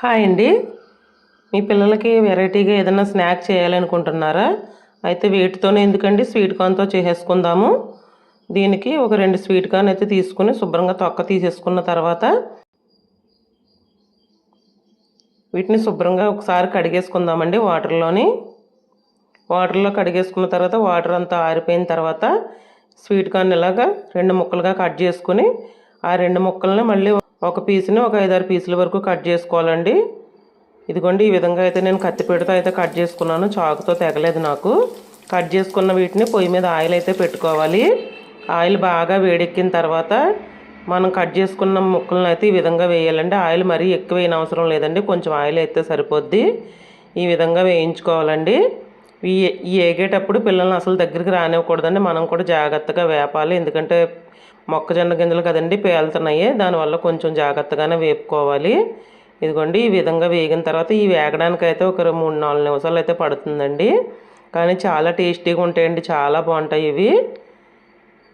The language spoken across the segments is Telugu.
హాయ్ అండి. మీ పిల్లలకి వెరైటీగా ఏదైనా స్నాక్ చేయాలనుకుంటున్నారా? అయితే వీటితోనే ఎందుకండి? స్వీట్ కార్న్తో చేసేసుకుందాము. దీనికి ఒక రెండు స్వీట్ కార్న్ అయితే తీసుకుని శుభ్రంగా తొక్క తీసేసుకున్న తర్వాత వీటిని శుభ్రంగా ఒకసారి కడిగేసుకుందామండి వాటర్లోని. వాటర్లో కడిగేసుకున్న తర్వాత వాటర్ అంతా ఆరిపోయిన తర్వాత స్వీట్ కార్న్ ఇలాగా రెండు ముక్కలుగా కట్ చేసుకుని ఆ రెండు ముక్కల్ని మళ్ళీ ఒక పీస్ని ఒక ఐదారు పీసుల వరకు కట్ చేసుకోవాలండి. ఇదిగోండి ఈ విధంగా అయితే నేను కత్తిపీటతో అయితే కట్ చేసుకున్నాను. చాకుతో తెగలేదు నాకు. కట్ చేసుకున్న వీటిని పొయ్యి మీద ఆయిల్ అయితే పెట్టుకోవాలి. ఆయిల్ బాగా వేడెక్కిన తర్వాత మనం కట్ చేసుకున్న ముక్కలను అయితే ఈ విధంగా వేయాలండి. ఆయిల్ మరీ ఎక్కువ వేయని అవసరం లేదండి. కొంచెం ఆయిల్ అయితే సరిపోద్ది. ఈ విధంగా వేయించుకోవాలండి. ఈ ఈ ఏగేటప్పుడు పిల్లల్ని అసలు దగ్గరికి రానివ్వకూడదండి. మనం కూడా జాగ్రత్తగా వేపాలి. ఎందుకంటే మొక్కజొన్న గింజలు కదండి పేలుతున్నాయి. దానివల్ల కొంచెం జాగ్రత్తగానే వేపుకోవాలి. ఇదిగోండి ఈ విధంగా వేగిన తర్వాత ఈ వేగడానికి అయితే ఒక మూడు నాలుగు నిమిషాలు అయితే పడుతుందండి. కానీ చాలా టేస్టీగా ఉంటాయండి చాలా బాగుంటాయి ఇవి.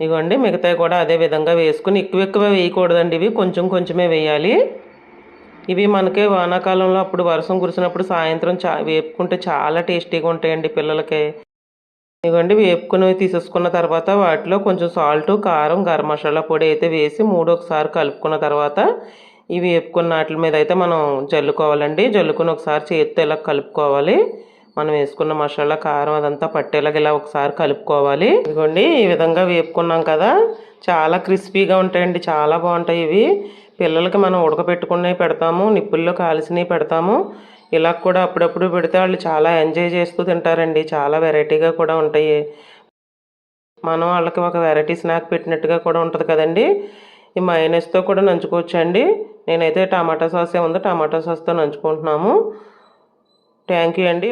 ఇదిగోండి మిగతాయి కూడా అదే విధంగా వేసుకుని ఎక్కువ ఎక్కువ వేయకూడదండి ఇవి. కొంచెం కొంచెమే వేయాలి. ఇవి మనకి వానాకాలంలో అప్పుడు వర్షం కురిసినప్పుడు సాయంత్రం చా వేపుకుంటే చాలా టేస్టీగా ఉంటాయండి పిల్లలకి. ఇవ్వండి వేపుకుని తీసేసుకున్న తర్వాత వాటిలో కొంచెం సాల్ట్ కారం గరం మసాలా పొడి అయితే వేసి మూడు ఒకసారి కలుపుకున్న తర్వాత ఇవి వేపుకున్న వాటి మీద అయితే మనం జల్లుకోవాలండి. జల్లుకుని ఒకసారి చేతితో ఇలా కలుపుకోవాలి. మనం వేసుకున్న మసాలా కారం అదంతా పట్టేలాగా ఇలా ఒకసారి కలుపుకోవాలి. ఇదిగోండి ఈ విధంగా వేపుకున్నాం కదా. చాలా క్రిస్పీగా ఉంటాయండి చాలా బాగుంటాయి ఇవి. పిల్లలకి మనం ఉడకపెట్టుకున్నవి పెడతాము నిప్పుల్లో కాల్చినవి పెడతాము. ఇలా కూడా అప్పుడప్పుడు పెడితే వాళ్ళు చాలా ఎంజాయ్ చేస్తూ తింటారండి. చాలా వెరైటీగా కూడా ఉంటాయి. మనం వాళ్ళకి ఒక వెరైటీ స్నాక్ పెట్టినట్టుగా కూడా ఉంటుంది కదండి. ఈ మైనస్తో కూడా నంచుకోవచ్చు అండి నేనైతే టమాటా సాస్ ఏముందో టమాటా సాస్తో నంచుకుంటున్నాము. థ్యాంక్ యూ అండి.